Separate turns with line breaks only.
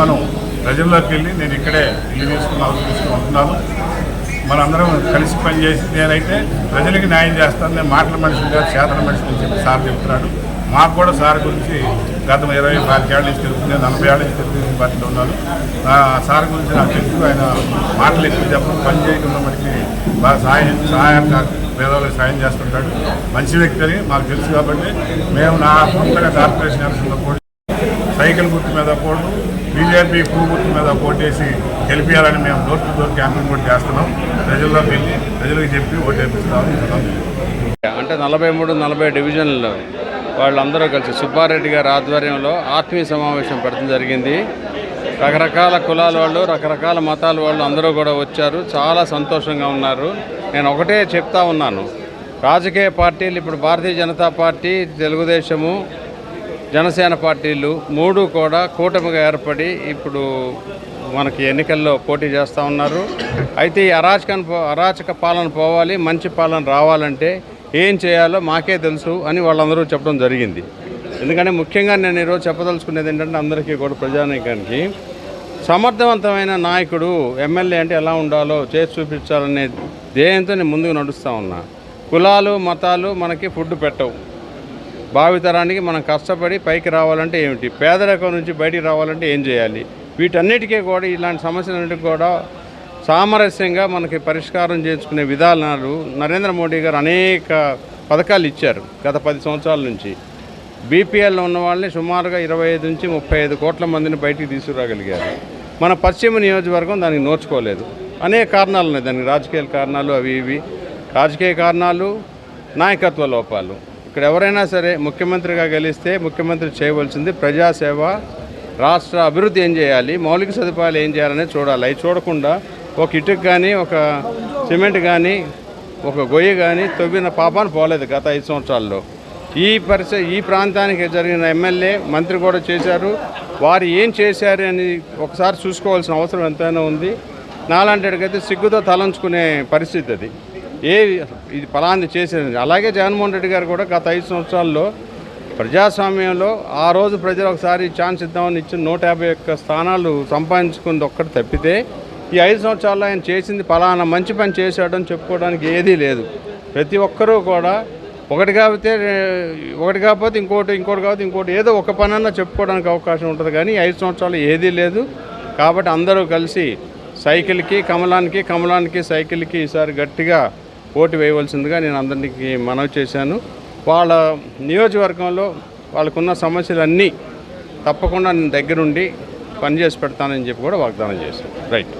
మనం ప్రజల్లోకి వెళ్ళి నేను ఇక్కడే ఇల్లు తీసుకుని హౌస్ తీసుకుని ఉంటున్నాను. మనందరం కలిసి పనిచేసి నేనైతే ప్రజలకి న్యాయం చేస్తాను నేను మాటల మనిషిని కాదు చేతల మనిషిని అని చెప్పి సార్ చెప్తున్నాడు. మాకు కూడా సార్ గురించి గత ఇరవై పాతికేళ్ళ నుంచి తెలుస్తుంది నలభై ఏళ్ళ నుంచి తెలుగుదేశం పార్టీలో ఉన్నాను. సార్ గురించి నాకు తెలుసు ఆయన మాటలు ఎక్కువ చెప్పడం పని చేయకుండా మనకి బాగా సాయం సహాయంగా పేదవాళ్ళకి సాయం చేస్తుంటాడు. మంచి వ్యక్తి అని మాకు తెలుసు కాబట్టి మేము నా సొంతగా కార్పొరేషన్ ఎలక్షన్లో కూడా సైకిల్ గుర్తు మీద పోవడం బీజేపీ పువ్వు మీద ఓటేసి గెలిపించాలని మేము డోర్ టు డోర్ క్యాంపింగ్ కూడా చేస్తున్నాం. ప్రజల్లోకి వెళ్ళి ప్రజలకు చెప్పి ఓటేపిస్తామని
అంటే నలభై మూడు నలభై డివిజన్లు వాళ్ళందరూ కలిసి సుబ్బారెడ్డి గారి ఆధ్వర్యంలో ఆత్మీయ సమావేశం పెట్టడం జరిగింది. రకరకాల కులాల వాళ్ళు రకరకాల మతాల వాళ్ళు అందరూ కూడా వచ్చారు. చాలా సంతోషంగా ఉన్నారు. నేను ఒకటే చెప్తా ఉన్నాను. రాజకీయ పార్టీలు ఇప్పుడు భారతీయ జనతా పార్టీ తెలుగుదేశము జనసేన పార్టీలు మూడు కూడా కూటమిగా ఏర్పడి ఇప్పుడు మనకి ఎన్నికల్లో పోటీ చేస్తూ ఉన్నారు. అయితే ఈ అరాచకం అరాచక పాలన పోవాలి మంచి పాలన రావాలంటే ఏం చేయాలో మాకే తెలుసు అని వాళ్ళందరూ చెప్పడం జరిగింది. ఎందుకంటే ముఖ్యంగా నేను ఈరోజు చెప్పదలుచుకునేది ఏంటంటే అందరికీ కూడా ప్రజానీకానికి సమర్థవంతమైన నాయకుడు ఎమ్మెల్యే అంటే ఎలా ఉండాలో చేసి చూపించాలనే ధ్యేయంతో నేను ముందుకు నడుస్తూ ఉన్నా. కులాలు మతాలు మనకి ఫుడ్ పెట్టవు. భావితరానికి మనం కష్టపడి పైకి రావాలంటే ఏమిటి? పేదరికం నుంచి బయటికి రావాలంటే ఏం చేయాలి? వీటన్నిటికీ కూడా ఇలాంటి సమస్యలన్నిటికీ కూడా సామరస్యంగా మనకి పరిష్కారం చేసుకునే విధానాలు నరేంద్ర మోడీ గారు అనేక పథకాలు ఇచ్చారు గత పది సంవత్సరాల నుంచి. బీపీఎల్లో ఉన్న వాళ్ళని సుమారుగా ఇరవై ఐదు నుంచి ముప్పై ఐదు కోట్ల మందిని బయటికి తీసుకురాగలిగారు. మన పశ్చిమ నియోజకవర్గం దానికి నోచుకోలేదు. అనేక కారణాలు ఉన్నాయి. దానికి రాజకీయ కారణాలు అవి ఇవి. రాజకీయ కారణాలు నాయకత్వ లోపాలు. ఇక్కడ ఎవరైనా సరే ముఖ్యమంత్రిగా గెలిస్తే ముఖ్యమంత్రి చేయవలసింది ప్రజాసేవ రాష్ట్ర అభివృద్ధి ఏం చేయాలి మౌలిక సదుపాయాలు ఏం చేయాలనేది చూడాలి. అవి చూడకుండా ఒక ఇటుకు కానీ ఒక సిమెంట్ కానీ ఒక గొయ్యి కానీ తవ్విన పాపాన్ని పోలేదు గత ఐదు సంవత్సరాల్లో. ఈ పరిస్థితి ఈ ప్రాంతానికి జరిగిన ఎమ్మెల్యే మంత్రి కూడా చేశారు. వారు ఏం చేశారు అని ఒకసారి చూసుకోవాల్సిన అవసరం ఎంతైనా ఉంది. నాలాంటికైతే సిగ్గుతో తలంచుకునే పరిస్థితి అది. ఏ ఇది ఫలాన్ని చేసేది అలాగే జగన్మోహన్ రెడ్డి గారు కూడా గత ఐదు సంవత్సరాల్లో ప్రజాస్వామ్యంలో ఆ రోజు ప్రజలు ఒకసారి ఛాన్స్ ఇద్దామని ఇచ్చిన నూట యాభై ఒక్క స్థానాలు సంపాదించుకుంది ఒక్కటి తప్పితే ఈ ఐదు సంవత్సరాల్లో ఆయన చేసింది ఫలానా మంచి పని చేశాడని చెప్పుకోవడానికి ఏదీ లేదు. ప్రతి ఒక్కరూ కూడా ఒకటి కాకపోతే ఒకటి కాకపోతే ఇంకోటి ఇంకోటి కాకపోతే ఇంకోటి ఏదో ఒక పనన్నా చెప్పుకోవడానికి అవకాశం ఉంటుంది. కానీ ఈ ఐదు సంవత్సరాలు ఏదీ లేదు. కాబట్టి అందరూ కలిసి సైకిల్కి కమలానికి కమలానికి సైకిల్కి ఈసారి గట్టిగా ఓటు వేయవలసిందిగా నేను అందరికీ మనవి చేశాను. వాళ్ళ నియోజకవర్గంలో వాళ్ళకున్న సమస్యలన్నీ తప్పకుండా నేను దగ్గరుండి పనిచేసి పెడతానని చెప్పి కూడా వాగ్దానం చేశాను. రైట్.